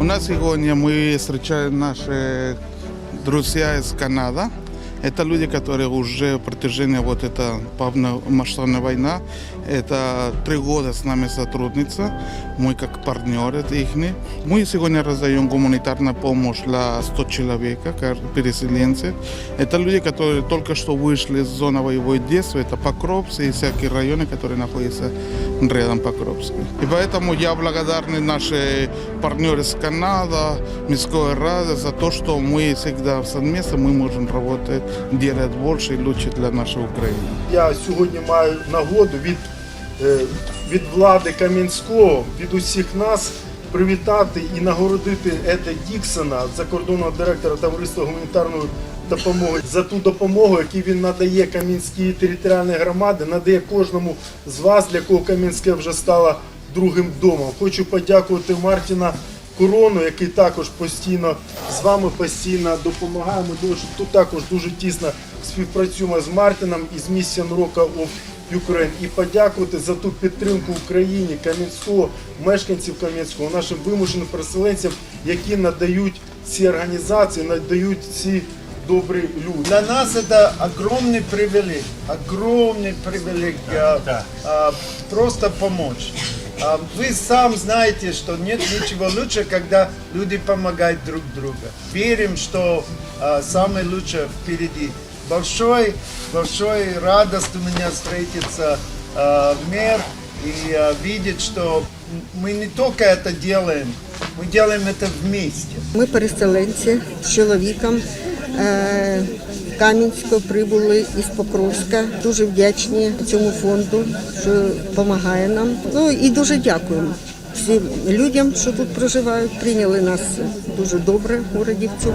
У нас сьогодні ми зустрічаємо наших друзів з Канады. Это люди, которые уже в протяжении вот эта полномасштабная война, это три года с нами сотрудничаются. Мы как партнеры их. Мы сегодня раздаем гуманитарную помощь для 100 человек, переселенцы. Это люди, которые только что вышли из зоны боевой действия. Это Покровцы и всякие районы, которые находятся рядом Покровска. И поэтому я благодарен нашим партнерам из Канады, Мирской Рады за то, что мы всегда совместно мы можем работать, делать больше и лучше для нашей Украины. Я сьогодні маю нагоду від, е, від влади Кам'янського, від усіх нас привітати і нагородити Еда Діксона, закордонного директора товариства гуманітарної допомоги, за ту допомогу, яку він надає Кам'янській територіальній громаді, надає кожному з вас, для кого Кам'янське вже стало другим домом. Хочу подякувати Мартіна Корону, який також постійно з вами постійно допомагає. Ми дуже тут також дуже тісно співпрацюємо з Мартином із Mission Rock of Ukraine і подякувати за ту підтримку Україні, Кам'янського, мешканців Кам'янського, нашим вимушеним переселенцям, які надають ці організації, надають ці добрі люди. Для нас это огромный привилегий, огромный привилегий а, а, просто помочь. А, Вы сам знаете, что нет ничего лучше, когда люди помогают друг другу. Верим, что а, самое лучшее впереди. Большой, большой радость у меня встретиться а, мэр и видеть, что мы не только это делаем, мы делаем это вместе. Ми переселенці з чоловіком е, Кам'янського прибули із Покровська. Дуже вдячні цьому фонду, що допомагає нам. Ну і дуже дякуємо всім людям, що тут проживають. Прийняли нас дуже добре в Городівцю.